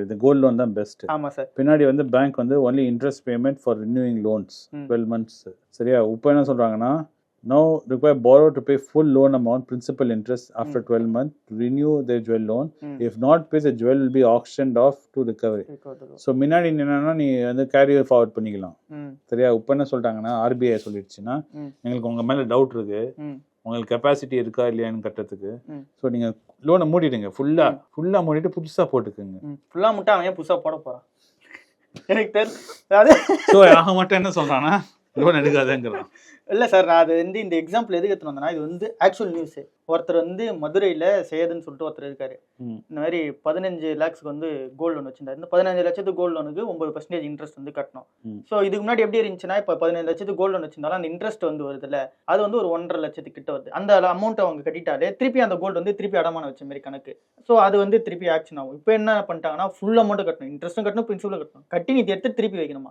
இது gold loan தான் best ஆமா சார் பின்னாடி வந்து பேங்க் வந்து only interest payment for renewing loans. Twelve months சரியா? இப்போ என்ன சொல்றாங்கன்னா no require borrower to pay full loan amount principal interest after twelve month renew the jewel loan. If not pay the jewel will be auctioned of to recovery so முன்னாடி என்னன்னா நீ வந்து carry forward பண்ணிக்கலாம். சரியா? இப்போ என்ன சொல்லிட்டாங்கன்னா RBI சொல்லிடுச்சுன்னா. எங்களுக்கு உங்க மேல டவுட் இருக்கு. உங்களுக்கு கெப்பாசிட்டி இருக்கா இல்லையான்னு கட்டுறதுக்கு. ஸோ நீங்க லோனை மூடிடுங்க. ஃபுல்லா ஃபுல்லா மூடிட்டு புதுசா போட்டுக்குங்க. ஃபுல்லா முட்டை அவன் ஏன் புதுசா போட போறான்? எனக்கு தெரியல அது ஸோ ஆக மட்டும் என்ன சொல்றான்னா லோன் எடுக்காதேங்கிறான். இல்ல சார் நான் அது வந்து இந்த எக்ஸாம்பிள் எதுக்கு எடுத்துன்னு வந்தேன்னா இது வந்து ஆக்சுவல் நியூஸ் ஒருத்தர் வந்து மதுரையில சேதுன்னு சொல்லிட்டு ஒருத்தர் இருக்காரு. இந்த மாதிரி பதினஞ்சு லேக்ஸ்க்கு வந்து கோல்டு லோன் வச்சிருந்தாரு. இந்த பதினஞ்சு லட்சத்துக்கு கோல்டு லோனுக்கு ஒன்பது பர்சன்டேஜ் இன்ட்ரெஸ்ட் வந்து கட்டணும். ஸோ இதுக்கு முன்னாடி எப்படி இருந்துச்சுன்னா இப்போ பதினஞ்சு லட்சத்துக்கு கோல்டு லோன் வச்சிருந்தாலும் அந்த இன்ட்ரெஸ்ட் வந்து வருதுல்ல அது வந்து ஒரு ஒன்றரை லட்சத்துக்கு கிட்ட வருது. அந்த அமௌண்ட் அவங்க கட்டிட்டாலே திருப்பி அந்த கோல்டு வந்து திருப்பி அடமான வச்ச மாதிரி கணக்கு. ஸோ அது வந்து திருப்பி ஆக்ஷன் ஆகும். இப்போ என்ன பண்ணிட்டாங்கன்னா ஃபுல் அமௌண்ட் கட்டணும். இன்ட்ரெஸ்ட்டும் கட்டணும் பிரின்சிபலும் கட்டணும். கட்டி நீ எடுத்து திருப்பி வைக்கணுமா?